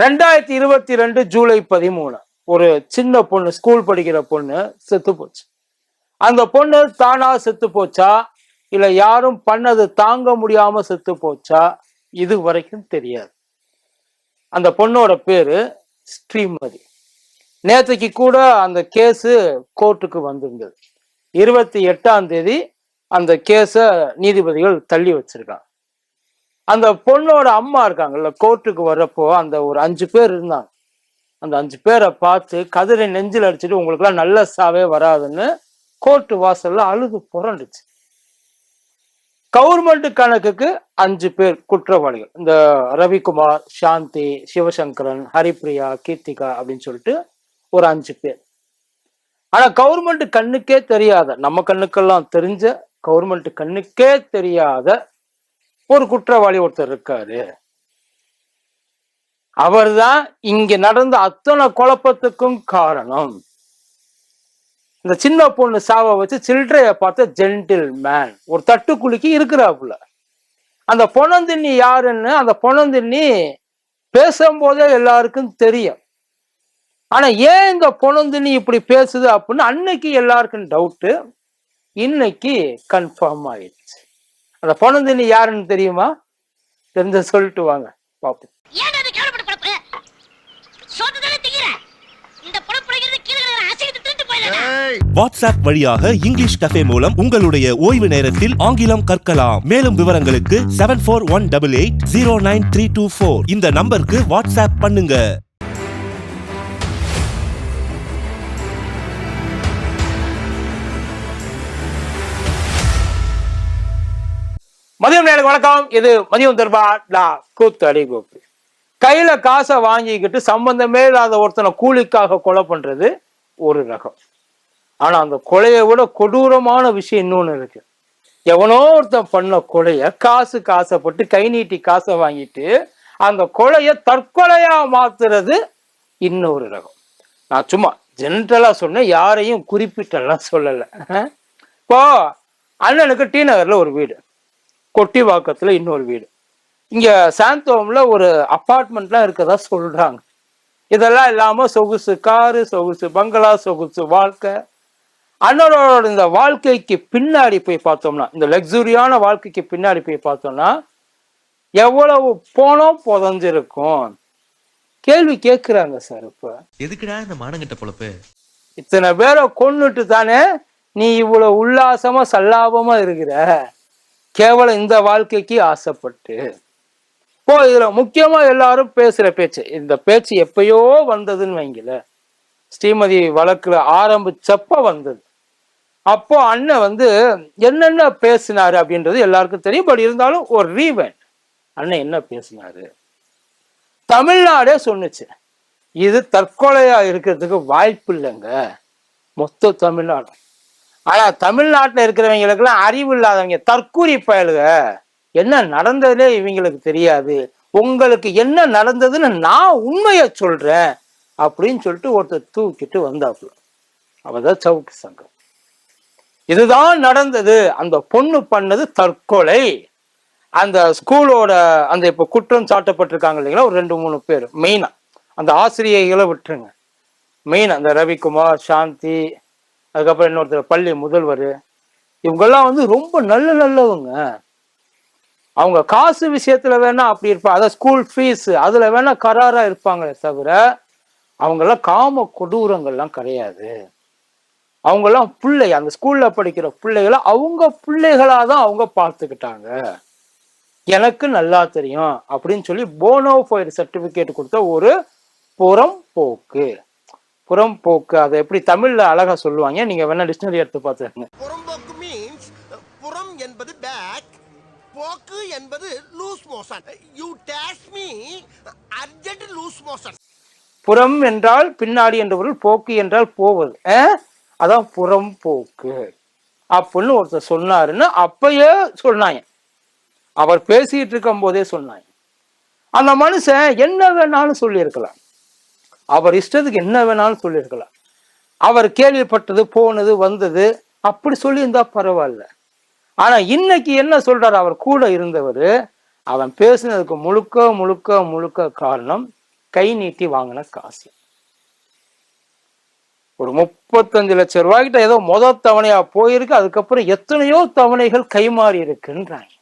ரெண்டாயிரத்தி இருபத்தி ரெண்டு ஜூலை பதிமூணு. ஒரு சின்ன பொண்ணு ஸ்கூல் படிக்கிற பொண்ணு செத்து போச்சு. அந்த பொண்ணு தானா செத்து போச்சா? இல்ல யாரும் பண்ணது தாங்க முடியாம செத்து போச்சா? இது வரைக்கும் தெரியாது. அந்த பொண்ணோட பேரு ஸ்ரீமதி. நேற்றுக்கு கூட அந்த கேஸு கோர்ட்டுக்கு வந்திருந்தது. இருபத்தி எட்டாம் தேதி அந்த கேஸை நீதிபதிகள் தள்ளி வச்சிருக்காங்க. அந்த பொண்ணோட அம்மா இருக்காங்கல்ல கோர்ட்டுக்கு வர்றப்போ அந்த ஒரு அஞ்சு பேர் இருந்தாங்க. அந்த அஞ்சு பேரை பார்த்து கதிரை நெஞ்சில் அடிச்சுட்டு உங்களுக்குலாம் நல்ல சாவே வராதுன்னு கோர்ட்டு வாசல்ல அழுது புரண்டுச்சு. கவர்மெண்ட் கணக்குக்கு அஞ்சு பேர் குற்றவாளிகள். இந்த ரவிக்குமார் சாந்தி சிவசங்கரன் ஹரிப்ரியா கீர்த்திகா அப்படின்னு சொல்லிட்டு ஒரு அஞ்சு பேர். ஆனா கவர்மெண்ட் கண்ணுக்கே தெரியாத நம்ம கண்ணுக்கெல்லாம் தெரிஞ்ச கவர்மெண்ட் கண்ணுக்கே தெரியாத ஒரு குற்றவாளி ஒருத்தர் இருக்காரு. அவர்தான் இங்க நடந்த அத்தனை குழப்பத்துக்கும் காரணம். இந்த சின்ன பொண்ணு சாவை வச்சு சில்ட்ரைய பார்த்த ஜென்டில் மேன் ஒரு தட்டுக்குலுக்கி இருக்கிறாப்புல. அந்த பொணந்தின்னி யாருன்னு அந்த பொணந்தின்னி பேசும்போதே எல்லாருக்கும் தெரியும். ஆனா ஏன் இந்த பொணந்தின்னி இப்படி பேசுது அப்படின்னு அன்னைக்கு எல்லாருக்கும் டவுட்டு இன்னைக்கு கன்ஃபார்ம் ஆயிடுச்சு. அந்த பொணந்திண்ணி யாருன்னு தெரியுமா? தெரிஞ்ச சொல்லிட்டு வாங்க பார்ப்போம் வாட்ஸ்அப் வழியாக இங்கிலீஷ் கஃபே மூலம் உங்களுடைய ஓய்வு நேரத்தில் ஆங்கிலம் கற்கலாம். மேலும் விவரங்களுக்கு seven four one double eight zero nine three two four இந்த நம்பருக்கு வாட்ஸ்அப் பண்ணுங்க. நேரம் வணக்கம். இது மதியம் தர்பா டா கூத்து அடி கோப்பு கையில காசை வாங்கிக்கிட்டு சம்பந்தமே இல்லாத ஒருத்தனை கூலிக்காக கொலை பண்றது ஒரு ரகம். ஆனா அந்த கொலையை விட கொடூரமான விஷயம் இன்னொன்னு இருக்கு. எவனோ ஒருத்தன் பண்ண கொலைய காசு காசைப்பட்டு கை நீட்டி காசை வாங்கிட்டு அந்த கொலைய தற்கொலையா மாத்துறது இன்னொரு ரகம். நான் சும்மா ஜென்ரலா சொன்னேன் யாரையும் குறிப்பிட்டெல்லாம் சொல்லலை. இப்போ அண்ணனுக்கு டி நகர்ல ஒரு வீடு. கொட்டிவாக்கத்துல இன்னொரு வீடு. இங்க சாந்தோம்ல ஒரு அப்பார்ட்மெண்ட்லாம் இருக்கதா சொல்றாங்க. இதெல்லாம் இல்லாம சொகுசு காரு சொகுசு பங்களா சொகுசு வாழ்க்கை. அண்ணனோட இந்த வாழ்க்கைக்கு பின்னாடி போய் பார்த்தோம்னா இந்த லக்ஸுரியான வாழ்க்கைக்கு பின்னாடி போய் பார்த்தோம்னா எவ்வளவு போனோம் புதஞ்சிருக்கும்? கேள்வி கேட்குறாங்க சார் இப்போ. எதுக்குடா இந்த மானங்கிட்ட பொழப்பு? இத்தனை பேரை கொன்னுட்டு தானே நீ இவ்வளவு உல்லாசமா சல்லாபமா இருக்கிற? கேவலம் இந்த வாழ்க்கைக்கு ஆசைப்பட்டு. இப்போ இதுல முக்கியமா எல்லாரும் பேசுற பேச்சு இந்த பேச்சு எப்பயோ வந்ததுன்னு வைங்கள ஸ்ரீமதி வழக்குல ஆரம்பிச்சப்ப வந்தது. அப்போ அண்ணன் வந்து என்னென்ன பேசினாரு அப்படின்றது எல்லாருக்கும் தெரியும். பட் இருந்தாலும் ஒரு ரீவன். அண்ணன் என்ன பேசினாரு? தமிழ்நாடே சொன்னுச்சு. இது தற்கொலையா இருக்கிறதுக்கு வாய்ப்பு இல்லைங்க மொத்த தமிழ்நாடு ஆனா தமிழ்நாட்டில் இருக்கிறவங்களுக்குலாம் அறிவு இல்லாதவங்க தற்கூரி பயலுக. என்ன நடந்ததுனே இவங்களுக்கு தெரியாது. உங்களுக்கு என்ன நடந்ததுன்னு நான் உண்மையை சொல்றேன் அப்படின்னு சொல்லிட்டு ஒருத்தர் தூக்கிட்டு வந்தாப்புல. அவதான் சவுக்கு சங்கம். இதுதான் நடந்தது. அந்த பொண்ணு பண்ணது தற்கொலை. அந்த ஸ்கூலோட அந்த இப்போ குற்றம் சாட்டப்பட்டிருக்காங்க இல்லைங்களா ஒரு ரெண்டு மூணு பேர் மெயினா. அந்த ஆசிரியைகளை விட்டுருங்க. மெயின் அந்த ரவிக்குமார் சாந்தி அதுக்கப்புறம் இன்னொருத்தர் பள்ளி முதல்வர். இவங்கெல்லாம் வந்து ரொம்ப நல்ல நல்லவங்க. அவங்க காசு விஷயத்துல வேணா அப்படி இருப்பாங்க அதாவது ஸ்கூல் ஃபீஸ் அதுல வேணா கராரா இருப்பாங்களே தவிர அவங்கெல்லாம் காம கொடூரங்கள்லாம் கிடையாது. அவங்கெல்லாம் பிள்ளை அந்த ஸ்கூல்ல படிக்கிற பிள்ளைகளை அவங்க பிள்ளைகளா தான் அவங்க பார்த்துக்கிட்டாங்க. எனக்கு நல்லா தெரியும் அப்படின்னு சொல்லி போனோஃபைடு சர்டிபிகேட் கொடுத்த ஒரு புறம் போக்கு புறம்போக்கு அதை எப்படி தமிழ்ல அழகா சொல்லுவாங்க? நீங்க வேணா டிக்ஷனரி எடுத்து பார்த்துருங்க புறம்போக்கு மீன்ஸ் புறம் என்பது பேக் போக்கு என்பது loose motion you dash me urgent loose motion புறம் என்றால் பின்னாடி என்ற பொருள் போக்கு என்றால் போவது? அதான் புறம்போக்கு அப்படின்னு ஒருத்தர் சொன்னாருன்னு அப்பயே சொன்னாங்க. அவர் பேசிட்டு இருக்கும் போதே சொன்னாங்க. அந்த மனுஷன் என்ன வேணாலும் சொல்லியிருக்கலாம். அவர் இஷ்டத்துக்கு என்ன வேணாலும் சொல்லியிருக்கலாம். அவர் கேள்விப்பட்டது போனது வந்தது அப்படி சொல்லியிருந்தா பரவாயில்ல. ஆனா இன்னைக்கு என்ன சொல்றாரு? அவர் கூட இருந்தவர் அவன் பேசினதுக்கு முழுக்க முழுக்க முழுக்க காரணம் கை நீட்டி வாங்கின காசு. ஒரு முப்பத்தஞ்சு லட்சம் ரூபாய்கிட்ட ஏதோ முத தவணையா போயிருக்கு அதுக்கப்புறம் எத்தனையோ தவணைகள் கைமாறி இருக்குன்றாங்க.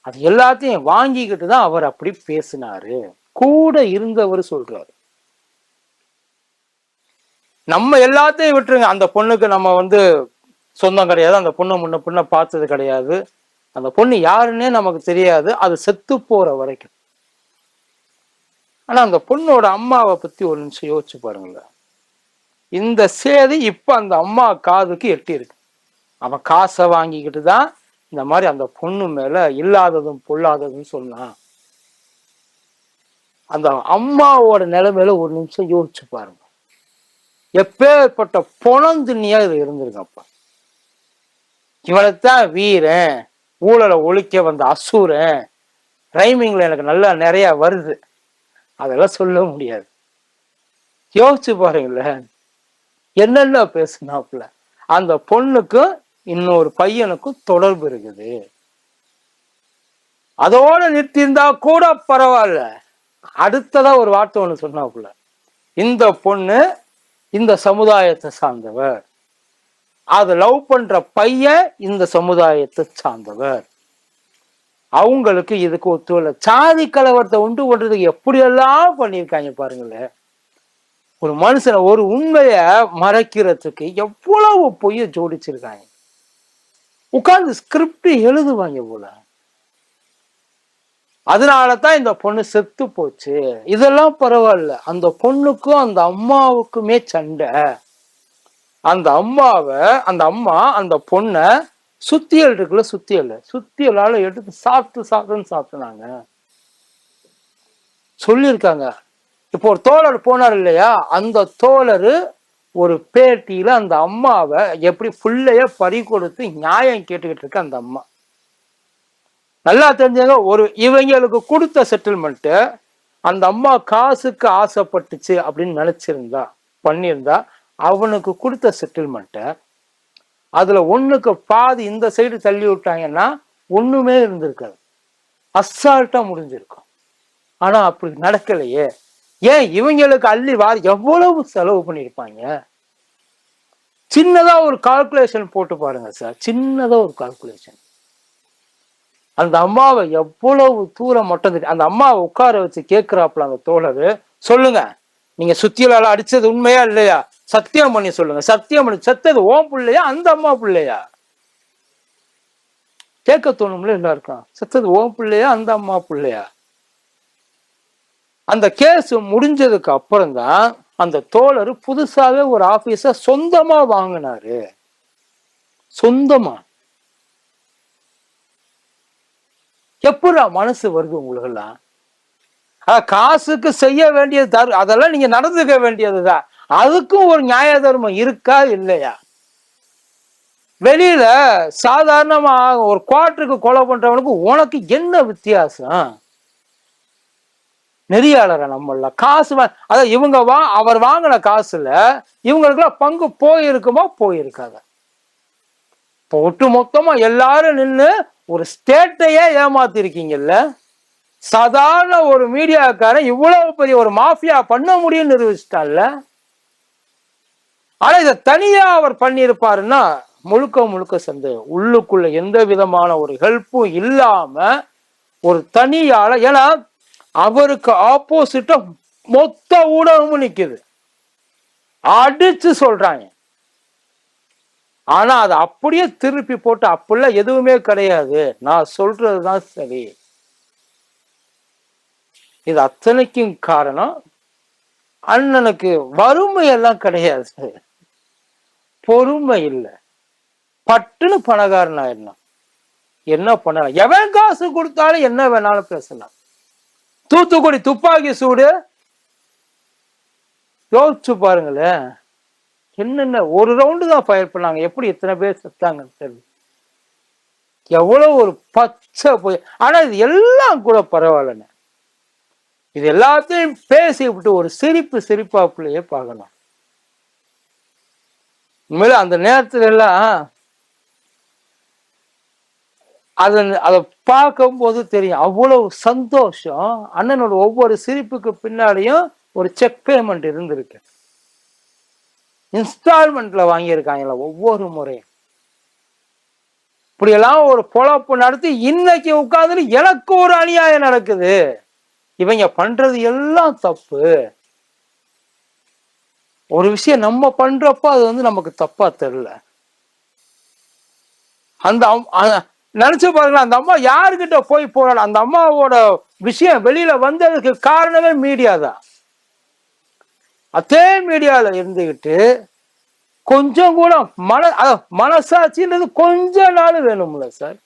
அது எல்லாத்தையும் வாங்கிக்கிட்டு தான் அவர் அப்படி பேசினாரு. கூட இருந்தவர் சொல்றாரு. நம்ம எல்லாத்தையும் விட்டுருங்க. அந்த பொண்ணுக்கு நம்ம வந்து சொந்தம் கிடையாது. அந்த பொண்ணை முன்ன பின்ன பார்த்தது கிடையாது. அந்த பொண்ணு யாருன்னே நமக்கு தெரியாது. அது செத்து போற வரைக்கும். ஆனா அந்த பொண்ணோட அம்மாவை பத்தி ஒரு நிமிஷம் யோசிச்சு பாருங்களேன். இந்த சேதி இப்ப அந்த அம்மா காதுக்கு எட்டி இருக்கு. அவன் காசை வாங்கிக்கிட்டு தான் இந்த மாதிரி அந்த பொண்ணு மேல இல்லாததும் பொல்லாததும் சொன்னான் அந்த அம்மாவோட நிலைமையில ஒரு நிமிஷம் யோசிச்சு பாருங்க. எப்பேற்பட்ட பொணந்துண்ணியா இது இருந்திருக்கப்பா. இவனைத்தான் வீரன் ஊழலை ஒழிக்க வந்த அசூரன். ரைமிங்ல எனக்கு நல்லா நிறைய வருது. அதெல்லாம் சொல்ல முடியாது. யோசிச்சு பாருங்களேன் என்னென்ன பேசுனாப்புல. அந்த பொண்ணுக்கும் இன்னொரு பையனுக்கும் தொடர்பு இருக்குது. அதோட நிறுத்தியிருந்தா கூட பரவாயில்ல. அடுத்ததா ஒரு வார்த்தை ஒண்ணு சொன்னாப்புல. இந்த பொண்ணு இந்த சமுதாயத்தை சார்ந்தவர். அதை லவ் பண்ற பையன் இந்த சமுதாயத்தை சார்ந்தவர். அவங்களுக்கு இதுக்கு ஒத்துழை சாதி கலவரத்தை உண்டு பண்றதுக்கு எப்படியெல்லாம் பண்ணியிருக்காங்க பாருங்களேன். ஒரு மனுஷனை ஒரு உண்மைய மறைக்கிறதுக்கு எவ்வளவு பொய்ய ஜோடிச்சிருக்காங்க. உட்கார்ந்து ஸ்கிரிப்ட் எழுதுவாங்க போல. அதனால தான் இந்த பொண்ணு செத்து போச்சு. இதெல்லாம் பரவாயில்ல. அந்த பொண்ணுக்கும் அந்த அம்மாவுக்குமே சண்டை. அந்த அம்மாவை அந்த அம்மா அந்த பொண்ணை சுத்தியல் இருக்குல்ல சுத்தியல். சுத்தியலால எடுத்து சாப்பிட்டு சாப்பிட்டுன்னு சாப்பிட்டுனாங்க சொல்லியிருக்காங்க. இப்போ ஒரு தோழர் போனார் இல்லையா? அந்த தோழர் ஒரு பேட்டியில அந்த அம்மாவை எப்படி புள்ளைய பறி கொடுத்து நியாயம் கேட்டுக்கிட்டு இருக்க அந்த அம்மா. நல்லா தெரிஞ்சவங்க ஒரு இவங்களுக்கு கொடுத்த செட்டில்மெண்ட்டு அந்த அம்மா காசுக்கு ஆசைப்பட்டுச்சு அப்படின்னு நினச்சிருந்தா பண்ணியிருந்தா அவனுக்கு கொடுத்த செட்டில்மெண்ட்டை அதில் ஒன்றுக்கு பாதி இந்த சைடு தள்ளி விட்டாங்கன்னா ஒன்றுமே இருந்திருக்காது. அசால்ட்டாக முடிஞ்சிருக்கும். ஆனால் அப்படி நடக்கலையே. ஏன் இவங்களுக்கு அள்ளி வார எவ்வளவு செலவு பண்ணியிருப்பாங்க? சின்னதாக ஒரு கால்குலேஷன் போட்டு பாருங்க சார். சின்னதாக ஒரு கால்குலேஷன் அந்த அம்மாவை எவ்வளவு தூரம் மட்டும் தெரியும் அந்த அம்மாவை உட்கார வச்சு கேட்கிறாப்புல அந்த தோழர் சொல்லுங்க. நீங்க சுத்தியலால அடிச்சது உண்மையா இல்லையா? சத்தியம் பண்ணி சொல்லுங்க. சத்தியம் பண்ணி செத்தது ஓம் பிள்ளையா அந்த அம்மா பிள்ளையா? கேட்க தோணும்ல எல்லாருக்கும். செத்தது ஓம் பிள்ளையா அந்த அம்மா பிள்ளையா? அந்த கேஸ் முடிஞ்சதுக்கு அப்புறம் தான் அந்த தோழர் புதுசாவே ஒரு ஆபீஸ சொந்தமா வாங்கினாரு. சொந்தமா. எப்படா மனசு வருது உங்களுக்கெல்லாம்? ஆஹ் காசுக்கு செய்ய வேண்டியது தரு அதெல்லாம் நீங்க நடந்துக்க வேண்டியதுதான் அதுக்கும் ஒரு நியாய தர்மம் இருக்கா இல்லையா? வெளியில சாதாரணமா ஒரு குவாட்டருக்கு கொலை பண்றவனுக்கு உனக்கு என்ன வித்தியாசம்? நெறியாளரை நம்மள? காசு அதான் இவங்க வா அவர் வாங்கின காசுல இவங்களுக்குலாம் பங்கு போயிருக்குமா போயிருக்காங்க இப்போ ஒட்டு மொத்தமா எல்லாரும் நின்னு ஒரு ஸ்டேட்டையே ஏமாத்திருக்கீங்கல்ல? சாதாரண ஒரு மீடியாக்காரன் இவ்வளவு பெரிய ஒரு மாஃபியா பண்ண முடியும்னு நிரூபிச்சிட்டான்ல? ஆனா இதை தனியா அவர் பண்ணியிருப்பாருன்னா முழுக்க முழுக்க சந்தேகம். உள்ளுக்குள்ள எந்த விதமான ஒரு ஹெல்ப்பும் இல்லாம ஒரு தனியால ஏன்னா அவருக்கு ஆப்போசிட்டா மொத்த ஊடகமும் நிக்குது. அடிச்சு சொல்றாங்க. ஆனா அதை அப்படியே திருப்பி போட்டு அப்படிலாம் எதுவுமே கிடையாது. நான் சொல்றதுதான் சரி. இது அத்தனைக்கும் காரணம் அண்ணனுக்கு வறுமை எல்லாம் கிடையாது. பொறுமை இல்லை. பட்டுன்னு பணக்காரன் ஆயிடலாம் என்ன பண்ணலாம் எவன் காசு கொடுத்தாலும் என்ன வேணாலும் பேசலாம். தூத்துக்குடி துப்பாக்கி சூடு? யோசிச்சு பாருங்களேன். என்னென்ன ஒரு ரவுண்டு தான் ஃபயர் பண்ணாங்க. எப்படி எத்தனை பேர் செத்தாங்கன்னு தெரியல. எவ்வளவு ஒரு பச்சை போய் ஆனா இது எல்லாம் கூட பரவாயில்லண்ணே. இது எல்லாத்தையும் பேசி விட்டு ஒரு சிரிப்பு சிரிப்பாப்புலயே பார்க்கலாம். உண்மையில அந்த நேரத்துல எல்லாம் அதை அதை பார்க்கும்போது தெரியும். அவ்வளவு சந்தோஷம். அண்ணனோட ஒவ்வொரு சிரிப்புக்கு பின்னாடியும் ஒரு செக் பேமெண்ட் இருந்திருக்கு. இன்ஸ்டால்மெண்ட்ல வாங்கியிருக்காங்களா ஒவ்வொரு முறையும். இப்படியெல்லாம் ஒரு பொழப்பு நடத்தி இன்னைக்கு உட்காந்து எனக்கு ஒரு அநியாயம் நடக்குது. இவங்க பண்றது எல்லாம் தப்பு. ஒரு விஷயம் நம்ம பண்றப்ப அது வந்து நமக்கு தப்பா தெரியல. அந்த அம்- நினைச்சு பாருங்களேன் அந்த அம்மா யாருக்கிட்ட போய் போறாள் அந்த அம்மாவோட விஷயம் வெளியில வந்ததுக்கு காரணமே மீடியா தான். அதே மீடியாவில் இருந்துகிட்டு கொஞ்சம் கூட மன மனசாட்சின்றது கொஞ்ச நாள் வேணும்ல சார்.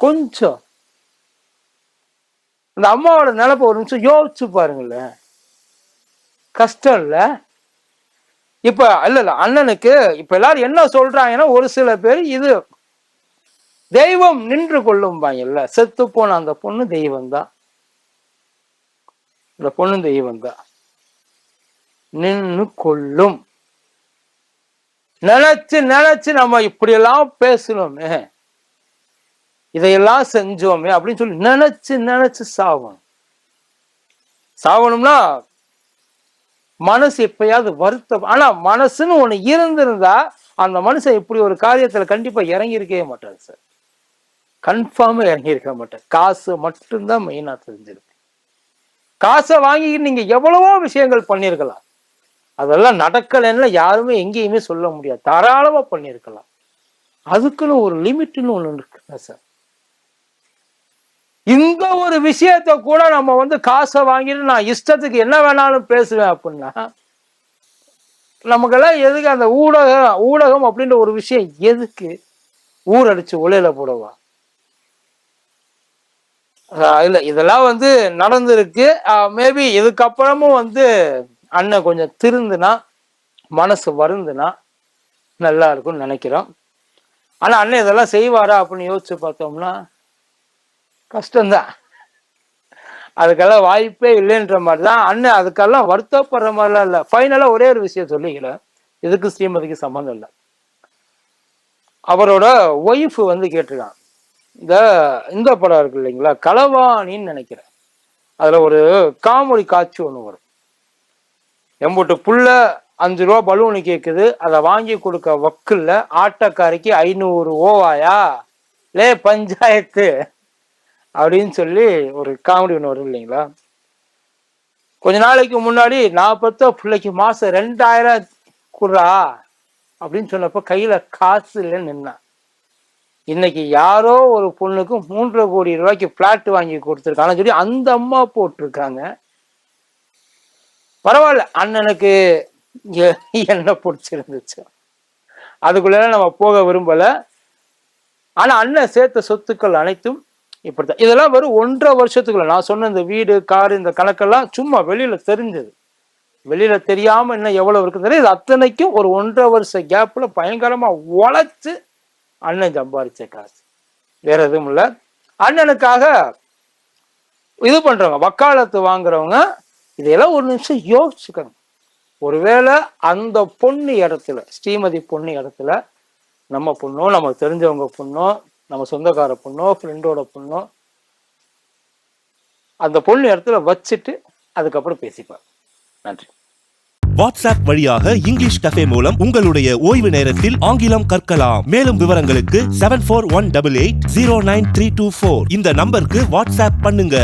கொஞ்சம். அந்த அம்மாவோட நிலப்ப ஒரு நிமிஷம் யோசிச்சு பாருங்களேன். கஷ்டம் இல்லை. இப்ப இல்ல இல்ல அண்ணனுக்கு இப்ப எல்லாரும் என்ன சொல்றாங்கன்னா ஒரு சில பேர் இது தெய்வம் நின்று கொள்ளும்பாங்கல்ல செத்து போன அந்த பொண்ணு தெய்வம் தான் இந்த பொண்ணு தெய்வம் தான் நின்று கொள்ளும் நினைச்சு நினைச்சு நம்ம இப்படியெல்லாம் பேசணுமே இதையெல்லாம் செஞ்சோமே அப்படின்னு சொல்லி நினைச்சு நினைச்சு சாவணும். சாவணும்னா மனசு எப்பயாவது வருத்தம். ஆனா மனசுன்னு ஒண்ணு இருந்திருந்தா அந்த மனுஷன் இப்படி ஒரு காரியத்துல கண்டிப்பா இறங்கி இருக்கவே மாட்டாரு சார். கன்ஃபார்மா இறங்கி இருக்க மாட்டார். காசு மட்டும்தான் மெயினா தெரிஞ்சிருக்கு. காசை வாங்கி நீங்க எவ்வளவோ விஷயங்கள் பண்ணியிருக்கலாம். அதெல்லாம் நடக்கலைன்னு யாருமே எங்கேயுமே சொல்ல முடியாது. தாராளமா பண்ணியிருக்கலாம். அதுக்குன்னு ஒரு லிமிட்னு ஒன்று இருக்குங்க சார் இந்த ஒரு விஷயத்த கூட நம்ம வந்து காசை வாங்கிட்டு நான் இஷ்டத்துக்கு என்ன வேணாலும் பேசுவேன் அப்படின்னா நமக்கெல்லாம் எதுக்கு அந்த ஊடகம் ஊடகம் அப்படின்ற ஒரு விஷயம் எதுக்கு ஊரடிச்சு உலையில போடவா? இல்லை இதெல்லாம் வந்து நடந்திருக்கு. மேபி இதுக்கப்புறமும் வந்து அண்ணன் கொஞ்சம் திருந்துனா மனசு வருந்துனா நல்லா இருக்கும்னு நினைக்கிறோம். ஆனா அண்ணன் இதெல்லாம் செய்வாரா அப்படின்னு யோசிச்சு பார்த்தோம்னா கஷ்டம்தான். அதுக்கெல்லாம் வாய்ப்பே இல்லைன்ற மாதிரி தான் அண்ணன் அதுக்கெல்லாம் வருத்தப்படுற மாதிரிலாம் இல்லை. ஃபைனலாக ஒரே ஒரு விஷயம் சொல்லிக்கிறேன். இதுக்கு ஸ்ரீமதிக்கு சம்மந்தம் இல்லை. அவரோட ஒய்ஃப் வந்து கேட்டிருக்கான். இந்த இந்த படம் இருக்கு இல்லைங்களா? களவாணின்னு நினைக்கிறேன். அதில் ஒரு காமெடி காட்சி ஒன்று வரும். எம்பூட்டு புள்ள அஞ்சு ரூபா பலூனு கேட்குது அதை வாங்கி கொடுக்க வக்கில்ல ஆட்டக்காரிக்கு ஐநூறு ஓவாயா? லே பஞ்சாயத்து. அப்படின்னு சொல்லி ஒரு காமெடி ஒன்று வரும் இல்லைங்களா? கொஞ்ச நாளைக்கு முன்னாடி நான் பார்த்தா பிள்ளைக்கு மாசம் ரெண்டாயிரம் குடுறா? அப்படின்னு சொன்னப்ப கையில காசு இல்லைன்னு நின்னான் இன்னைக்கு யாரோ ஒரு பொண்ணுக்கு மூன்றரை கோடி ரூபாய்க்கு பிளாட் வாங்கி கொடுத்துருக்காங்கன்னு சொல்லி அந்த அம்மா போட்டிருக்காங்க. பரவாயில்ல அண்ணனுக்கு என்ன பிடிச்சிருந்துச்சு. அதுக்குள்ள நம்ம போக விரும்பல. ஆனா அண்ணன் சேர்த்த சொத்துக்கள் அனைத்தும் இப்படித்தான். இதெல்லாம் வெறும் ஒன்றரை வருஷத்துக்குள்ள. நான் சொன்ன இந்த வீடு காரு இந்த கணக்கெல்லாம் சும்மா வெளியில தெரிஞ்சது. வெளியில தெரியாம இன்னும் எவ்வளவு இருக்கு தெரியும். இது அத்தனைக்கும் ஒரு ஒன்றரை வருஷ கேப்ல பயங்கரமா உழைச்சு அண்ணன் சம்பாரிச்ச காசு. வேற எதுவும் இல்லை. அண்ணனுக்காக இது பண்றவங்க வக்காலத்து வாங்குறவங்க இதையெல்லாம் ஒரு நிமிஷம் யோசிச்சுக்கணும். ஒருவேளை அந்த பொண்ணு இடத்துல ஸ்ரீமதி பொண்ணு இடத்துல நம்ம பொண்ணோ நமக்கு தெரிஞ்சவங்க பொண்ணோ நம்ம சொந்தக்கார பொண்ணோ ஃப்ரெண்டோட பொண்ணோ அந்த பொண்ணு இடத்துல வச்சுட்டு அதுக்கப்புறம் பேசிப்பார். நன்றி. வாட்ஸ்அப் வழியாக இங்கிலீஷ் கஃபே மூலம் உங்களுடைய ஓய்வு நேரத்தில் ஆங்கிலம் கற்கலாம். மேலும் விவரங்களுக்கு seven four one double eight zero nine three two four இந்த நம்பருக்கு வாட்ஸ்அப் பண்ணுங்க.